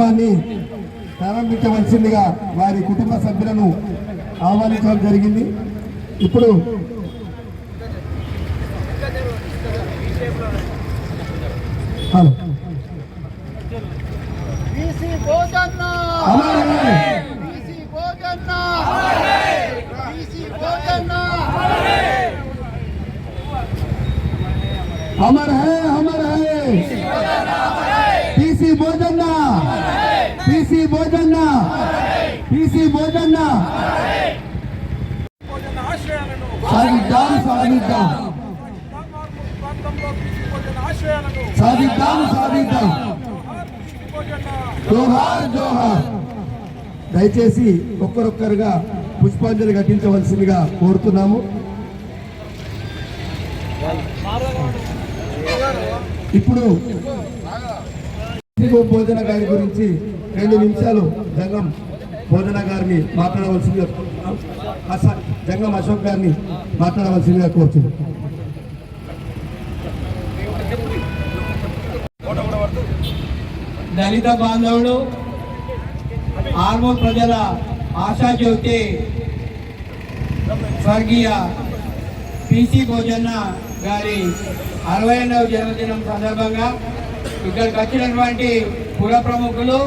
కార్యక్రమాన్ని ప్రారంభించవలసిందిగా వారి కుటుంబ సభ్యులను ఆహ్వానించడం జరిగింది. ఇప్పుడు అమర్ హై సాధిద్దాం. సాధిద్దాం సాధిద్దాం. జోహార్ జోహార్. దయచేసి ఒక్కరొక్కరుగా పుష్పాంజలి ఘటించవలసిందిగా కోరుతున్నాము. ఇప్పుడు భోజన గారి గురించి రెండు నిమిషాలు జగం భోజన గారిని మాట్లాడవలసిందిగా జంగం అశోక్ గారిని మాట్లాడవలసిందిగా కోరుతున్నాను దళిత బాంధవుడు ఆర్మో ప్రజల ఆశాజ్యోతి స్వర్గీయ పిసి భోజన్న గారి అరవై రెండవ జన్మదినం సందర్భంగా ఇక్కడికి వచ్చినటువంటి పుర ప్రముఖులు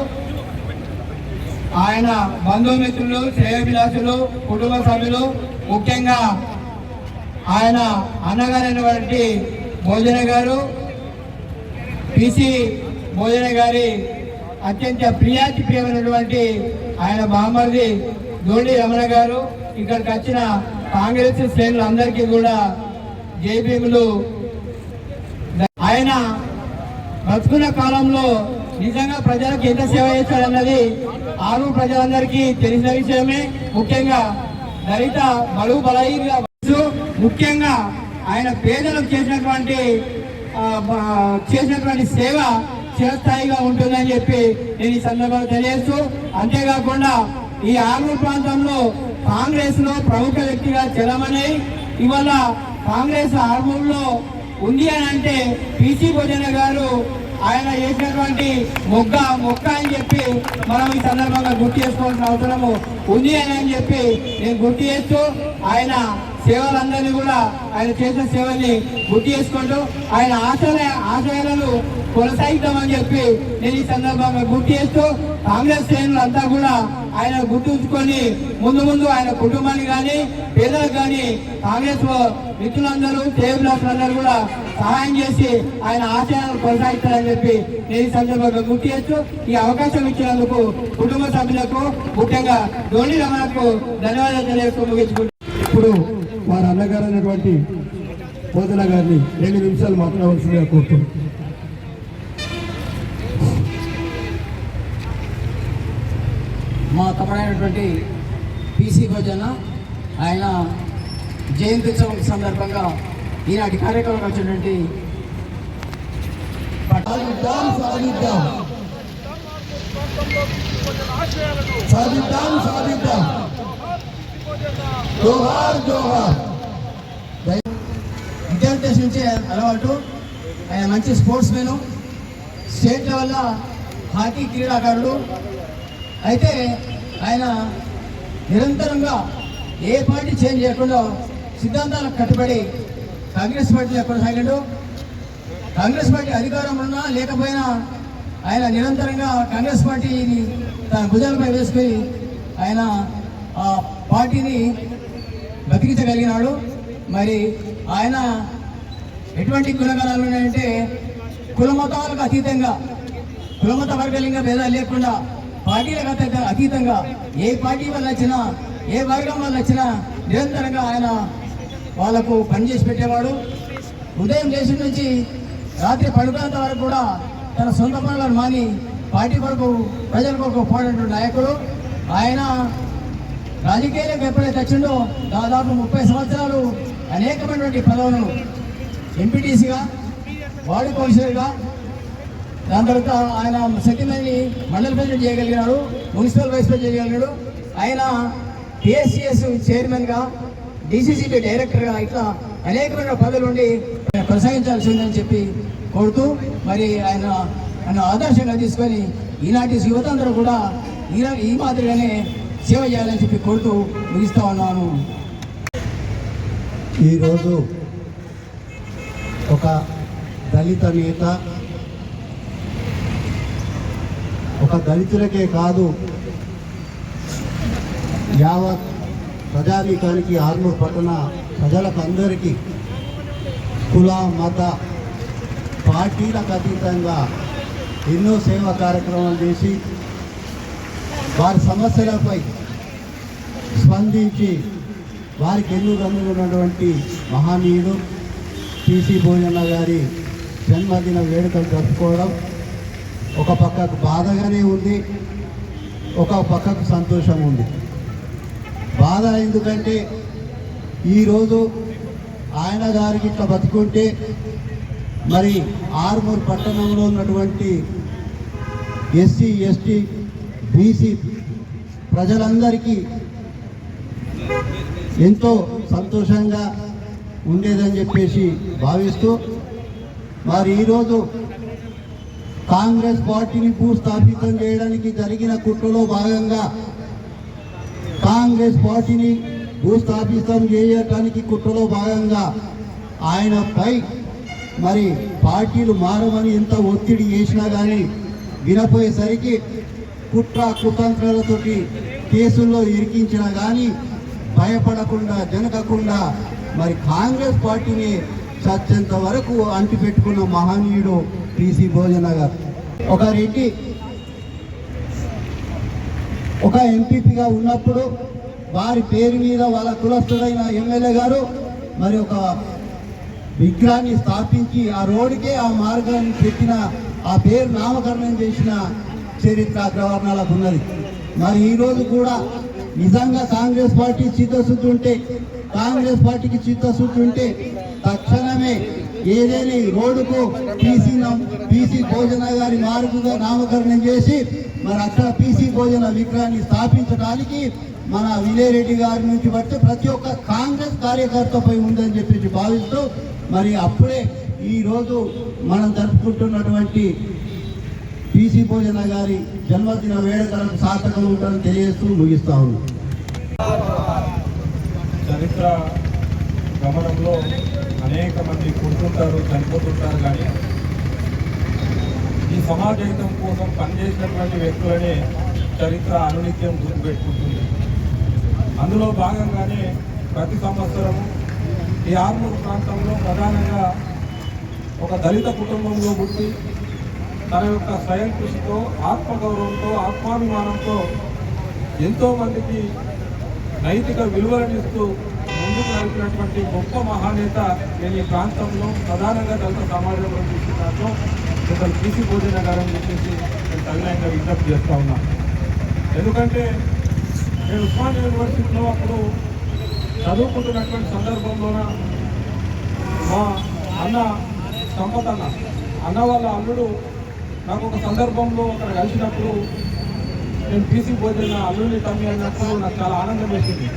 ఆయన బంధుమిత్రులు శ్రేయభిలాషులు కుటుంబ సభ్యులు ముఖ్యంగా ఆయన అన్నగారైనటువంటి భోజన గారు పిసి భోజన గారి అత్యంత ప్రియాతి ప్రియమైనటువంటి ఆయన బామర్ది దోడి రమణ గారు ఇక్కడికి వచ్చిన కాంగ్రెస్ శ్రేణులందరికీ కూడా జైభీములు ఆయన బతుకున్న కాలంలో నిజంగా ప్రజలకు ఎంత సేవ చేశారన్నది ఆరు ప్రజలందరికీ తెలిసిన విషయమే. ముఖ్యంగా దళిత బడుగు బలహీన ముఖ్యంగా ఆయన పేదలకు చేసినటువంటి చేసినటువంటి సేవ చిరస్థాయిగా ఉంటుందని చెప్పి నేను ఈ సందర్భంగా తెలియజేస్తూ అంతేకాకుండా ఈ ఆర్మూర్ ప్రాంతంలో కాంగ్రెస్లో ప్రముఖ వ్యక్తిగా చెలమని ఇవాళ కాంగ్రెస్ ఆర్మూర్లో ఉంది అని అంటే పిసి భోజన గారు ఆయన చేసినటువంటి మొగ్గ మొక్క అని చెప్పి మనం ఈ సందర్భంగా గుర్తు చేసుకోవాల్సిన అవసరము ఉంది అని అని చెప్పి నేను గుర్తు చేస్తూ ఆయన సేవలందరినీ కూడా ఆయన చేసిన సేవల్ని గుర్తు చేసుకుంటూ ఆయన ఆశయ ఆశయాలను కొనసాగిద్దామని చెప్పి నేను ఈ సందర్భంగా గుర్తు చేస్తూ కాంగ్రెస్ శ్రేణులంతా కూడా ఆయన గుర్తుంచుకొని ముందు ముందు ఆయన కుటుంబానికి కానీ పేదలకు కానీ కాంగ్రెస్ మిత్రులందరూ సేవలందరూ కూడా సహాయం చేసి ఆయన ఆశయాలను కొనసాగిస్తారని చెప్పి నేను ఈ సందర్భంగా గుర్తు చేస్తూ ఈ అవకాశం ఇచ్చినందుకు కుటుంబ సభ్యులకు ముఖ్యంగా ధోని రమణకు ధన్యవాదాలు తెలియజేస్తూ ముగించుకుంటున్నాను. ఇప్పుడు వారి అన్నగారు అయినటువంటి భోజన గారిని రెండు నిమిషాలు మాట్లాడవలసిందిగా కోరుతున్నాను. మా తమ్ముడైనటువంటి పీసీ భోజన ఆయన జయంత్యుత్సవం సందర్భంగా ఈనాటి కార్యక్రమం వచ్చినటువంటి సాధిద్దాం సాధిద్దాం. జోహార్ జోహార్. విద్యార్థి దశ అలవాటు. ఆయన మంచి స్పోర్ట్స్ మెను స్టేట్ లెవెల్లో హాకీ క్రీడాకారుడు. అయితే ఆయన నిరంతరంగా ఏ పార్టీ చేంజ్ చేయకుండా సిద్ధాంతాలకు కట్టుబడి కాంగ్రెస్ పార్టీలో కొనసాగాడు. కాంగ్రెస్ పార్టీ అధికారం ఉన్నా లేకపోయినా ఆయన నిరంతరంగా కాంగ్రెస్ పార్టీని తన భుజాలపై వేసుకొని ఆయన ఆ పార్టీని బతికించగలిగినాడు. మరి ఆయన ఎటువంటి గుణగణాలు ఉన్నాయంటే కులమతాలకు అతీతంగా కులమత వర్గలింగ భేదాలు లేకుండా పార్టీలకు అతీత- అతీతంగా ఏ పార్టీ వల్ల వచ్చినా ఏ వర్గం వల్ల వచ్చినా నిరంతరంగా ఆయన వాళ్ళకు పనిచేసి పెట్టేవాడు. ఉదయం చేసి నుంచి రాత్రి పడుకునేంత వరకు కూడా తన సొంత పనులను మాని పార్టీ కొరకు ప్రజల కొరకు పోయినటువంటి నాయకుడు. ఆయన రాజకీయాలకు ఎప్పుడైతే వచ్చిండో దాదాపు ముప్పై సంవత్సరాలు అనేకమైనటువంటి పదవులను ఎంపీటీసీగా వార్డు కౌన్సిలర్గా దాని తర్వాత ఆయన సెకండరీ మండల ప్రెసిడెంట్ చేయగలిగినాడు మున్సిపల్ వైస్ ప్రెసిడెంట్ చేయగలిగాడు ఆయన పిఎస్సిఎస్ చైర్మన్గా డిసిసిబి డైరెక్టర్గా ఇట్లా అనేకమైన పదవులు ఉండి కొనసాగించాల్సి ఉందని చెప్పి కోరుతూ మరి ఆయన ఆయన ఆదర్శంగా తీసుకొని ఈనాటి యువత అందరూ కూడా ఈ ఈ మాదిరిగానే సేవ చేయాలని చెప్పి కోరుతూ ముగిస్తూ ఉన్నాను. ఈరోజు ఒక దళిత నేత ఒక దళితులకే కాదు యావత్ ప్రజానీకానికి ఆర్మూర్ పట్టణ ప్రజలకు అందరికీ కుల మత పార్టీలకు అతీతంగా ఎన్నో సేవా కార్యక్రమాలు చేసి వారి సమస్యలపై స్పందించి వారికి ఎన్నో రంగులు ఉన్నటువంటి మహనీయుడు టీసీ భోజన గారి జన్మదిన వేడుకలు జరుపుకోవడం ఒక పక్కకు బాధగానే ఉంది ఒక పక్కకు సంతోషం ఉంది. బాధ ఎందుకంటే ఈరోజు ఆయన గారికి ఇట్లా బతుకుంటే మరి ఆర్మూర్ పట్టణంలో ఉన్నటువంటి ఎస్సీ ఎస్టీ బీసీ ప్రజలందరికీ ఎంతో సంతోషంగా ఉండేదని చెప్పేసి భావిస్తూ మరి ఈరోజు కాంగ్రెస్ పార్టీని భూస్థాపితం చేయడానికి జరిగిన కుట్రలో భాగంగా కాంగ్రెస్ పార్టీని భూస్థాపితం చేయడానికి కుట్రలో భాగంగా ఆయనపై మరి పార్టీలు మారమని ఎంత ఒత్తిడి చేసినా కానీ వినపోయేసరికి కుట్ర కుతంత్రాలతోటి కేసుల్లో ఇరికించినా కానీ భయపడకుండా జనకకుండా మరి కాంగ్రెస్ పార్టీని సత్యంత వరకు అంటిపెట్టుకున్న మహనీయుడు పిసి భోజన గారు. ఒక రెడ్డి ఒక ఎంపీపీగా ఉన్నప్పుడు వారి పేరు మీద వాళ్ళ కులస్తుడైన ఎమ్మెల్యే గారు మరి ఒక విగ్రహాన్ని స్థాపించి ఆ రోడ్డుకే ఆ మార్గాన్ని పెట్టిన ఆ పేరు నామకరణం చేసిన చరిత్ర అగ్రవర్ణాలకు ఉన్నది. మరి ఈరోజు కూడా నిజంగా కాంగ్రెస్ పార్టీ చిత్తశుద్ధి ఉంటే కాంగ్రెస్ పార్టీకి చిత్తశుద్ధి ఉంటే తక్షణమే ఏదేని రోడ్డుకు పీసీ పీసీ భోజన గారి మార్గుగా నామకరణం చేసి మరి అక్కడ పీసీ భోజన విగ్రహాన్ని స్థాపించడానికి మన విజయరెడ్డి గారి నుంచి బట్టి ప్రతి ఒక్క కాంగ్రెస్ కార్యకర్తపై ఉందని చెప్పేసి భావిస్తూ మరి అప్పుడే ఈరోజు మనం జరుపుకుంటున్నటువంటి పీసీ భోజన గారి జన్మదిన వేడుకలకు సార్థకం ఉంటుందని తెలియజేస్తూ ముగిస్తా చరిత్ర గమనంలో అనేక మంది పుడుతుంటారు చనిపోతుంటారు కానీ ఈ సమాజ హితం కోసం పనిచేసినటువంటి వ్యక్తులనే చరిత్ర అనునిత్యం గుర్తుపెట్టుకుంటుంది. అందులో భాగంగానే ప్రతి సంవత్సరం ఈ ఆర్మూరు ప్రాంతంలో ప్రధానంగా ఒక దళిత కుటుంబంలో పుట్టి తన యొక్క స్వయం కృషితో ఆత్మగౌరవంతో ఆత్మాభిమానంతో ఎంతో మందికి నైతిక విలువలనిస్తూ ముందుకు నడిపినటువంటి గొప్ప మహానేత నేను ఈ ప్రాంతంలో ప్రధానంగా దళిత సమాజంలో చూస్తున్నాను. ఇతను పీసీ భోజన గారని చెప్పేసి నేను తగినంగా విజ్ఞప్తి చేస్తూ ఉన్నాను ఎందుకంటే నేను ఉస్మాన్ యూనివర్సిటీలో అప్పుడు చదువుకుంటున్నటువంటి సందర్భంలోన మా అన్న సంపత్ అన్న అన్న వాళ్ళ అల్లుడు నాకు ఒక సందర్భంలో అక్కడ కలిసినప్పుడు నేను పీసీ భోజన అల్లుని తమ్మి అన్నప్పుడు నాకు చాలా ఆనందం వేసింది.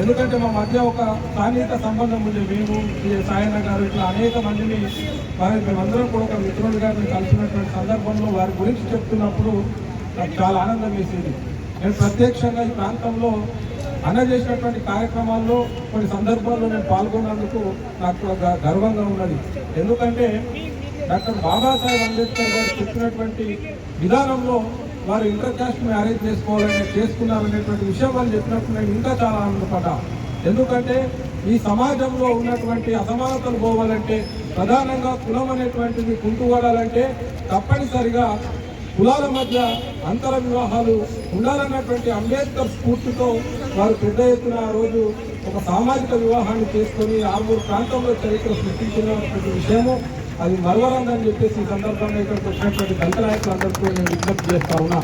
ఎందుకంటే మా మధ్య ఒక సాన్నిహిత సంబంధం ఉంది. మేము ఈ సాయన్న గారు ఇట్లా అనేక మందిని వారి మేమందరం కూడా ఒక మిత్రులుగా గారిని కలిసినటువంటి సందర్భంలో వారి గురించి చెప్తున్నప్పుడు నాకు చాలా ఆనందం వేసింది. నేను ప్రత్యక్షంగా ఈ ప్రాంతంలో అన్న చేసినటువంటి కార్యక్రమాల్లో కొన్ని సందర్భాల్లో నేను పాల్గొన్నందుకు నాకు గర్వంగా ఉన్నది. ఎందుకంటే డాక్టర్ బాబాసాహెబ్ అంబేద్కర్ గారు చెప్పినటువంటి విధానంలో వారు ఇంటర్ కాస్ట్ మ్యారేజ్ చేసుకోవాలని చేసుకున్నారనేటువంటి విషయం వాళ్ళు చెప్పినప్పుడు నేను ఇంకా చాలా ఆనందపడ్డా. ఎందుకంటే ఈ సమాజంలో ఉన్నటువంటి అసమానతలు పోవాలంటే ప్రధానంగా కులం అనేటువంటిది కుంటుపడాలంటే తప్పనిసరిగా కులాల మధ్య అంతర వివాహాలు ఉండాలన్నటువంటి అంబేద్కర్ స్ఫూర్తితో వారు పెద్ద ఎత్తున ఆ రోజు ఒక సామాజిక వివాహాన్ని చేసుకొని ఆరుగురు ప్రాంతంలో చరిత్ర సృష్టించినటువంటి విషయము. అది మరవరాదని చెప్పేసి ఈ సందర్భంగా ఇక్కడికి వచ్చినటువంటి దళిత నాయకులందరికీ నేను విజ్ఞప్తి చేస్తా ఉన్నా.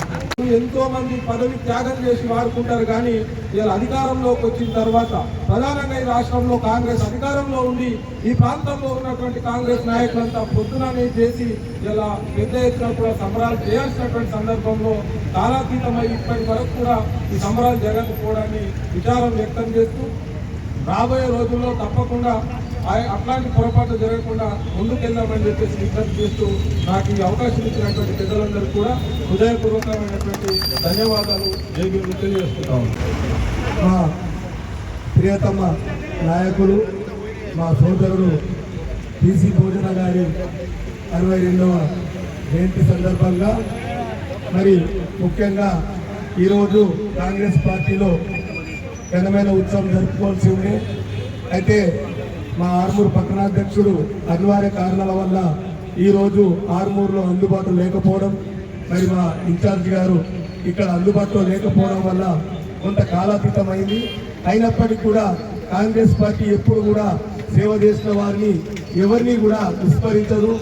ఎంతో మంది పదవి త్యాగం చేసి వాడుకుంటారు కానీ ఇలా అధికారంలోకి వచ్చిన తర్వాత ప్రధానంగా ఈ రాష్ట్రంలో కాంగ్రెస్ అధికారంలో ఉండి ఈ ప్రాంతంలో ఉన్నటువంటి కాంగ్రెస్ నాయకులంతా పొద్దుననే చేసి ఇలా పెద్ద ఎత్తున కూడా సంబరాలు చేయాల్సినటువంటి సందర్భంలో కాలాతీతమై ఇప్పటి వరకు కూడా ఈ సంబరాలు జరగకపోవడాన్ని విచారం వ్యక్తం చేస్తూ రాబోయే రోజుల్లో తప్పకుండా అట్లాంటి పొరపాటు జరగకుండా ముందుకెళ్దామని చెప్పేసి విజ్ఞప్తి చేస్తూ నాకు ఈ అవకాశం ఇచ్చినటువంటి పెద్దలందరూ కూడా హృదయపూర్వకమైనటువంటి ధన్యవాదాలు జైబీలు తెలియజేస్తున్నాం. మా ప్రియతమ నాయకులు మా సోదరుడు పిసి భోజన గారి అరవై రెండవ జయంతి సందర్భంగా మరి ముఖ్యంగా ఈరోజు కాంగ్రెస్ పార్టీలో ఘనమైన ఉత్సవం జరుపుకోవాల్సి ఉంది. అయితే మా ఆర్మూర్ పట్టణాధ్యక్షుడు అనివార్య కారణాల వల్ల ఈరోజు ఆర్మూర్లో అందుబాటులో లేకపోవడం మరి మా ఇన్ఛార్జ్ గారు ఇక్కడ అందుబాటులో లేకపోవడం వల్ల కొంత కాలాతీతమైంది అయినప్పటికీ కూడా కాంగ్రెస్ పార్టీ ఎప్పుడు కూడా సేవ చేసిన వారిని ఎవరిని కూడా విస్మరించదు.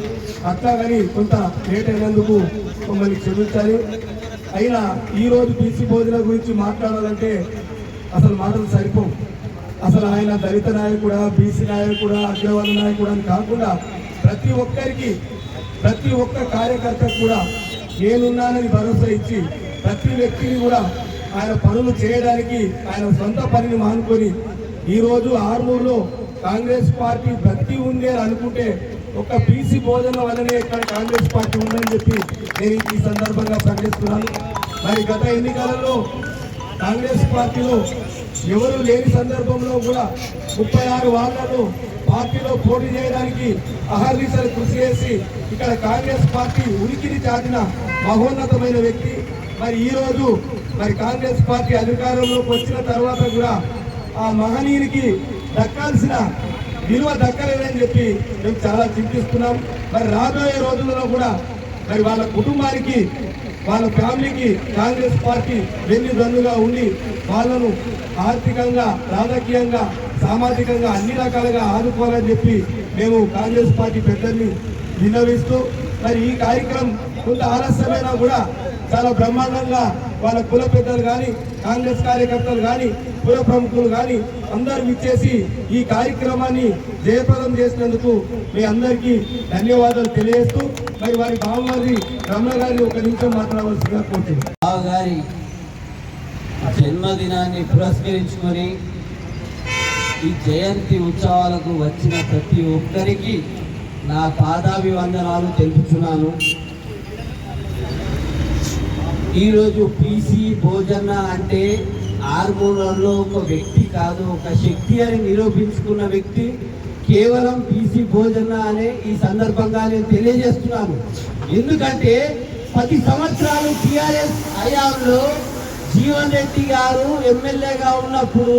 అట్లాగని కొంత లేట్ అయినందుకు మమ్మల్ని క్షమించాలి. అయినా ఈరోజు రోజు బీసీ భోజన గురించి మాట్లాడాలంటే అసలు మాటలు సరిపోవు. అసలు ఆయన దళిత నాయకుడా బీసీ నాయకుడా అగ్రవర్ణ నాయకుడు అని కాకుండా ప్రతి ఒక్కరికి ప్రతి ఒక్క కార్యకర్తకు కూడా నేనున్నానని భరోసా ఇచ్చి ప్రతి వ్యక్తిని కూడా ఆయన పనులు చేయడానికి ఆయన సొంత పనిని మానుకొని ఈరోజు ఆర్మూర్లో కాంగ్రెస్ పార్టీ బ్రతి ఉంది అని అనుకుంటే ఒక బీసీ బోధన వల్లనే ఇక్కడ కాంగ్రెస్ పార్టీ ఉందని చెప్పి నేను ఈ సందర్భంగా ప్రకటిస్తున్నాను. మరి గత ఎన్నికలలో కాంగ్రెస్ పార్టీలో ఎవరు లేని సందర్భంలో కూడా ముప్పై ఆరు వార్డులను పార్టీలో పోటీ చేయడానికి అహర్నిశలు కృషి చేసి ఇక్కడ కాంగ్రెస్ పార్టీ ఉనికిని చాటిన మహోన్నతమైన వ్యక్తి. మరి ఈరోజు మరి కాంగ్రెస్ పార్టీ అధికారంలోకి వచ్చిన తర్వాత కూడా ఆ మహనీయునికి దక్కాల్సిన విలువ దక్కలేదని చెప్పి మేము చాలా చింతిస్తున్నాం. మరి రాబోయే రోజులలో కూడా మరి వాళ్ళ కుటుంబానికి వాళ్ళ ఫ్యామిలీకి కాంగ్రెస్ పార్టీ వెన్నుదన్నుగా ఉండి వాళ్ళను ఆర్థికంగా రాజకీయంగా సామాజికంగా అన్ని రకాలుగా ఆదుకోవాలని చెప్పి మేము కాంగ్రెస్ పార్టీ పెద్దల్ని విన్నవిస్తూ మరి ఈ కార్యక్రమం కొంత ఆలస్యమైనా కూడా చాలా బ్రహ్మాండంగా వాళ్ళ కుల పెద్దలు కానీ కాంగ్రెస్ కార్యకర్తలు కానీ కుల ప్రముఖులు కానీ అందరూ ఇచ్చేసి ఈ కార్యక్రమాన్ని జయప్రదం చేసినందుకు మీ అందరికీ ధన్యవాదాలు తెలియజేస్తూ మరి వారి బావగారి రమణ గారిని ఒక నిమిషం మాట్లాడవలసిందిగా కోరుతున్నాను. గారి జన్మదినాన్ని పురస్కరించుకొని ఈ జయంతి ఉత్సవాలకు వచ్చిన ప్రతి ఒక్కరికి నా పాదాభివందనాలు తెలుపుతున్నాను ఈరోజు పీసీ భోజన అంటే ఆర్మూలలో ఒక వ్యక్తి కాదు ఒక శక్తి అని నిరూపించుకున్న వ్యక్తి కేవలం పీసీ భోజన అనే ఈ సందర్భంగా నేను తెలియజేస్తున్నాను. ఎందుకంటే పది సంవత్సరాలు టిఆర్ఎస్ హయాంలో జీవన్ రెడ్డి గారు ఎమ్మెల్యేగా ఉన్నప్పుడు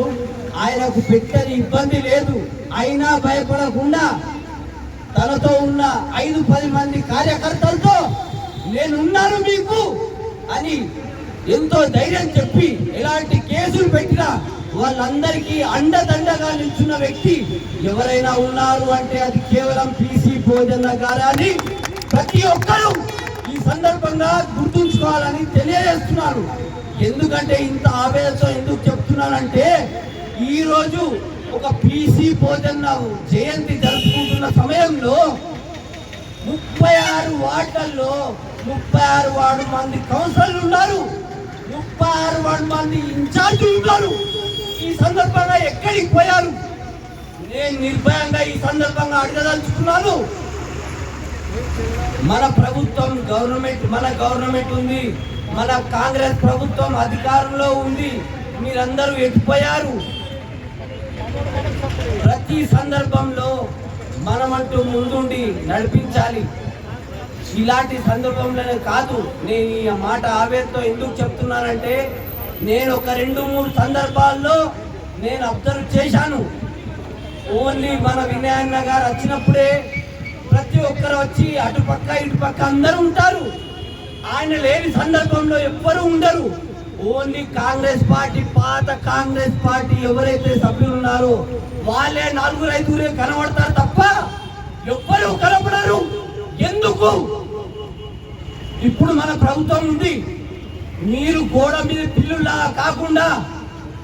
ఆయనకు పెట్టని ఇబ్బంది లేదు. అయినా భయపడకుండా తనతో ఉన్న ఐదు పది మంది కార్యకర్తలతో నేనున్నాను మీకు. అని ఎంతో ధైర్యం చెప్పి ఎలాంటి కేసులు పెట్టినా వాళ్ళందరికీ అండదండగా నిల్చున్న వ్యక్తి ఎవరైనా ఉన్నారు అంటే అది కేవలం పీసీ భోజన గారని ప్రతి ఒక్కరూ ఈ సందర్భంగా గుర్తుంచుకోవాలని తెలియజేస్తున్నాను. ఎందుకంటే ఇంత ఆవేశం ఎందుకు చెప్తున్నానంటే ఈరోజు ఒక పీసీ భోజన జయంతి జరుపుకుంటున్న సమయంలో ముప్పై ఆరు వార్డుల్లో ముప్పై ఆరు వార్డు మంది కౌన్సిలర్లు ఉన్నారు. ముప్పై ఆరు వార్డు మంది ఇన్ఛార్జీలు ఉన్నారు. ఈ సందర్భంగా ఎక్కడికి పోయారు? నేను నిర్భయంగా ఈ సందర్భంగా అడగదలుచుకున్నాను. మన ప్రభుత్వం గవర్నమెంట్ మన గవర్నమెంట్ ఉంది. మన కాంగ్రెస్ ప్రభుత్వం అధికారంలో ఉంది. మీరందరూ ఎటుపోయారు? ప్రతి సందర్భంలో మనమంటూ ముందుండి నడిపించాలి. ఇలాంటి సందర్భంలోనే కాదు నేను ఈ మాట ఆవేదతో ఎందుకు చెప్తున్నానంటే నేను ఒక రెండు మూడు సందర్భాల్లో నేను అబ్జర్వ్ చేశాను. ఓన్లీ మన వినాయన్న గారు వచ్చినప్పుడే ప్రతి ఒక్కరు వచ్చి అటుపక్క ఇటుపక్క అందరూ ఉంటారు. ఆయన లేని సందర్భంలో ఎవ్వరూ ఉండరు. ఓన్లీ కాంగ్రెస్ పార్టీ పాత కాంగ్రెస్ పార్టీ ఎవరైతే సభ్యులు ఉన్నారో వాళ్ళే నలుగురు ఐదుగురే కనబడతారు తప్ప ఎవ్వరూ కనబడరు. ఎందుకు? ఇప్పుడు మన ప్రభుత్వం ఉంది మీరు గోడ మీద పిల్లులాగా కాకుండా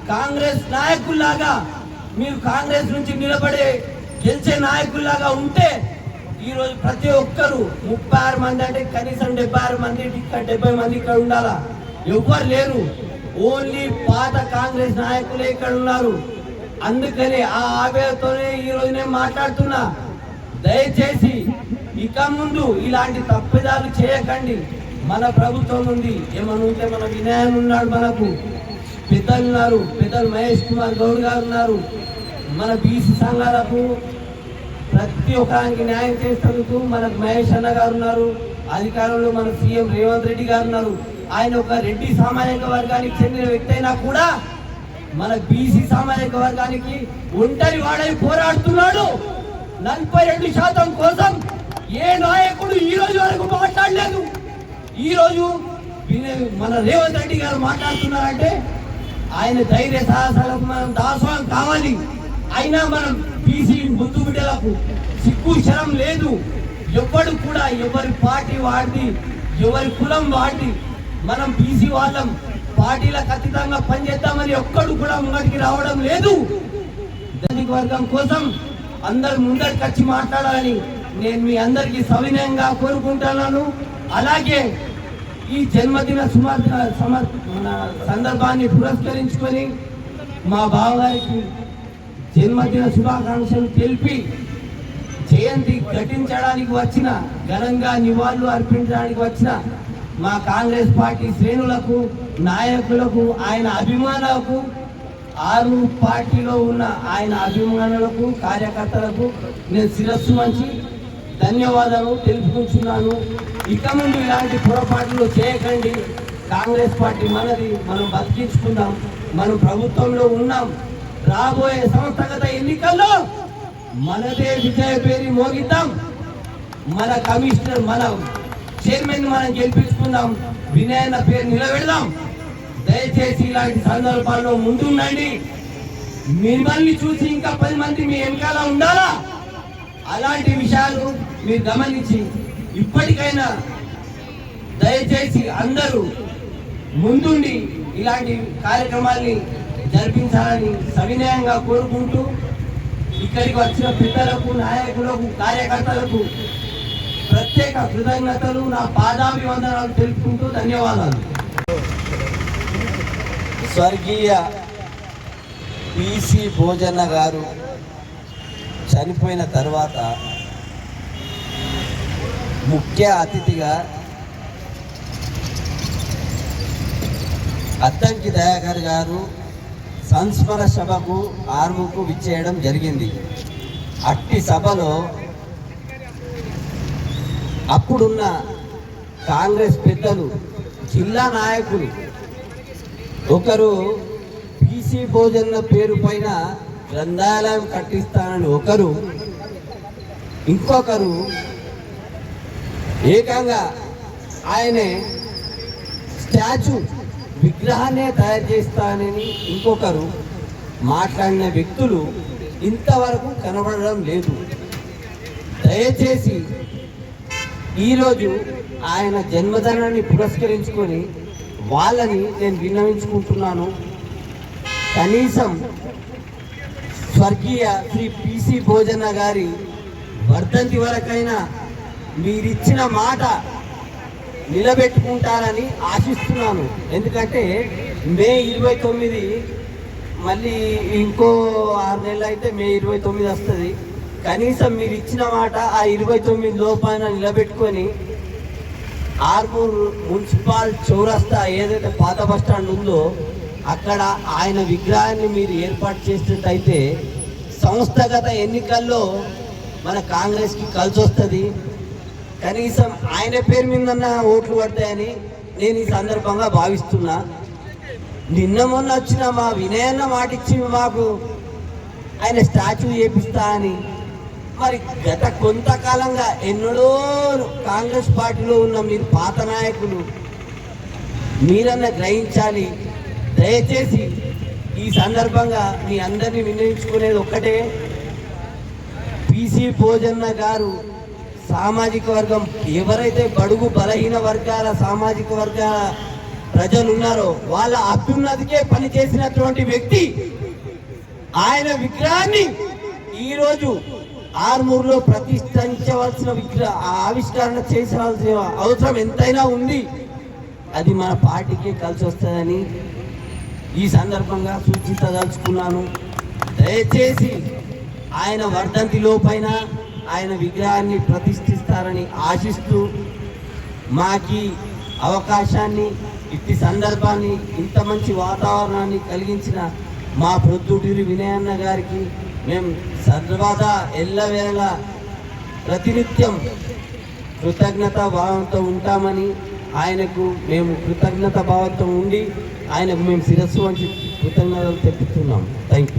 కాంగ్రెస్ నాయకుల్లాగా మీరు కాంగ్రెస్ నుంచి నిలబడే గెలిచే నాయకుల్లాగా ఉంటే ఈరోజు ప్రతి ఒక్కరు ముప్పై ఆరు మంది అంటే కనీసం డెబ్బై ఆరు మంది ఇక్కడ డెబ్బై మంది ఇక్కడ ఉండాలా? ఎవ్వరు లేరు. ఓన్లీ పాత కాంగ్రెస్ నాయకులే ఇక్కడ ఉన్నారు. అందుకని ఆ ఆవేదతోనే ఈ రోజు నేను మాట్లాడుతున్నా. దయచేసి ఇక ముందు ఇలాంటి తప్పిదాలు చేయకండి. మన ప్రభుత్వం ఉంది ఏమనుంటే మన వినయన్ ఉన్నాడు మనకు. పెద్దలు ఉన్నారు పెద్దలు మహేష్ కుమార్ గౌడ్ గారు ఉన్నారు. మన బీసీ సంఘాలకు ప్రతి ఒక్కరికి న్యాయం చేసేందుకు మనకు మహేష్ అన్న గారు ఉన్నారు. అధికారంలో మన సీఎం రేవంత్ రెడ్డి గారు ఉన్నారు. ఆయన ఒక రెడ్డి సామాజిక వర్గానికి చెందిన వ్యక్తి అయినా కూడా మన బీసీ సామాజిక వర్గానికి ఒంటరి వాడై పోరాడుతున్నాడు. నలభై రెండు శాతం కోసం ఏ నాయకుడు ఈ రోజు వరకు మాట్లాడలేదు? ఈ రోజు మన రేవంత్ రెడ్డి గారు మాట్లాడుతున్నారంటే ఆయన ధైర్య సాహసాలకు మనం దాసోహం కావాలి. అయినా మనం బీసీ ముందు బిడ్డలకు సిగ్గు శరం లేదు. ఎవ్వడు కూడా ఎవరి పార్టీ వాడిది ఎవరి కులం వాడిది మనం బీసీ వాళ్ళం పార్టీల ఖచ్చితంగా పనిచేద్దామని ఒక్కడు కూడా ముంగటికి రావడం లేదు. దళిత వర్గం కోసం అందరు ముందరికి వచ్చి మాట్లాడాలని నేను మీ అందరికీ సవినయంగా కోరుకుంటున్నాను. అలాగే ఈ జన్మదిన సుమార్ సమర్ మన సందర్భాన్ని పురస్కరించుకొని మా బావగారికి జన్మదిన శుభాకాంక్షలు తెలిపి జయంతి ఘటించడానికి వచ్చిన ఘనంగా నివాళులు అర్పించడానికి వచ్చిన మా కాంగ్రెస్ పార్టీ శ్రేణులకు నాయకులకు ఆయన అభిమానులకు ఆరు పార్టీలో ఉన్న ఆయన అభిమానులకు కార్యకర్తలకు నేను శిరస్సు మంచి ధన్యవాదాలు తెలుపుకుంటున్నాను. ఇక ముందు ఇలాంటి పొరపాట్లు చేయకండి. కాంగ్రెస్ పార్టీ మనది మనం బతికించుకుందాం. మనం ప్రభుత్వంలో ఉన్నాం. రాబోయే సంస్థగత ఎన్నికల్లో మనదే విజయ పేరు మోగిద్దాం. మన కమిషనర్ మన చైర్మన్ మనం గెలిపించుకుందాం. వినయన పేరు నిలబెడదాం. దయచేసి ఇలాంటి సందర్భాల్లో ముందుండండి. మిమ్మల్ని చూసి ఇంకా పది మంది మీ వెనకాల ఉండాలా? అలాంటి విషయాలు మీరు గమనించి ఇప్పటికైనా దయచేసి అందరూ ముందుండి ఇలాంటి కార్యక్రమాల్ని జరిపించాలని సవినయంగా కోరుకుంటూ ఇక్కడికి వచ్చిన పెద్దలకు నాయకులకు కార్యకర్తలకు ప్రత్యేక కృతజ్ఞతలు. నా పాదాభివందనాలు తెలుపుకుంటూ ధన్యవాదాలు. స్వర్గీయ పిసి భోజన్న గారు చనిపోయిన తర్వాత ముఖ్య అతిథిగా అద్దంకి దయాకర్ గారు సంస్మర సభకు ఆర్ముకు విచ్చేయడం జరిగింది. అట్టి సభలో అప్పుడున్న కాంగ్రెస్ పెద్దలు జిల్లా నాయకులు ఒకరు బీసీ భోజన్ల పేరు పైన గ్రంథాలయం కట్టిస్తానని ఒకరు ఇంకొకరు ఏకంగా ఆయనే స్టాచ్యూ విగ్రహాన్నే తయారు చేస్తానని ఇంకొకరు మాట్లాడిన వ్యక్తులు ఇంతవరకు కనబడడం లేదు. దయచేసి ఈరోజు ఆయన జన్మదినాన్ని పురస్కరించుకొని వాళ్ళని నేను విన్నవించుకుంటున్నాను. కనీసం స్వర్గీయ శ్రీ పిసి భోజన గారి వర్ధంతి వరకైనా మీరిచ్చిన మాట నిలబెట్టుకుంటారని ఆశిస్తున్నాను. ఎందుకంటే మే ఇరవై తొమ్మిది మళ్ళీ ఇంకో ఆరు నెలలు అయితే మే ఇరవై తొమ్మిది వస్తుంది. కనీసం మీరు ఇచ్చిన మాట ఆ ఇరవై తొమ్మిది లోపాన నిలబెట్టుకొని ఆర్మూర్ మున్సిపాల్ చౌరస్తా ఏదైతే పాత బస్ స్టాండ్ ఉందో అక్కడ ఆయన విగ్రహాన్ని మీరు ఏర్పాటు చేసినట్టయితే సంస్థగత ఎన్నికల్లో మన కాంగ్రెస్కి కలిసి వస్తుంది కనీసం ఆయన పేరు మీదన్న ఓట్లు పడతాయని నేను ఈ సందర్భంగా భావిస్తున్నా. నిన్న మొన్న వచ్చిన మా వినయన్న మాటిచ్చి మాకు. ఆయన స్టాచ్యూ చేపిస్తా అని. మరి గత కొంతకాలంగా ఎన్నడో కాంగ్రెస్ పార్టీలో ఉన్న మీరు పాత నాయకులు మీరన్న గ్రహించాలి. దయచేసి ఈ సందర్భంగా మీ అందరినీ వినియోగించుకునేది ఒక్కటే. పీసీ భోజన్న గారు సామాజిక వర్గం ఎవరైతే బడుగు బలహీన వర్గాల సామాజిక వర్గాల ప్రజలు ఉన్నారో వాళ్ళ అభ్యున్నతికే పనిచేసినటువంటి వ్యక్తి ఆయన విగ్రహాన్ని ఈరోజు ఆర్మూర్లో ప్రతిష్ఠించవలసిన విగ్రహ ఆవిష్కరణ చేసవలసిన అవసరం ఎంతైనా ఉంది. అది మన పార్టీకి కలిసి వస్తుందని ఈ సందర్భంగా సూచించదలుచుకున్నాను. దయచేసి ఆయన వర్ధంతిలో పైన ఆయన విగ్రహాన్ని ప్రతిష్ఠిస్తారని ఆశిస్తూ మాకి అవకాశాన్ని ఇట్టి సందర్భాన్ని ఇంత మంచి వాతావరణాన్ని కలిగించిన మా ప్రొద్దుటూరి వినయన్న గారికి మేము సర్వదా ఎల్లవేళ ప్రతినిత్యం కృతజ్ఞత భావంతో ఉంటామని ఆయనకు మేము కృతజ్ఞత భావంతో ఉండి ఆయనకు మేము శిరస్సు వంచి కృతజ్ఞతలు తెప్పుతున్నాం థ్యాంక్ యూ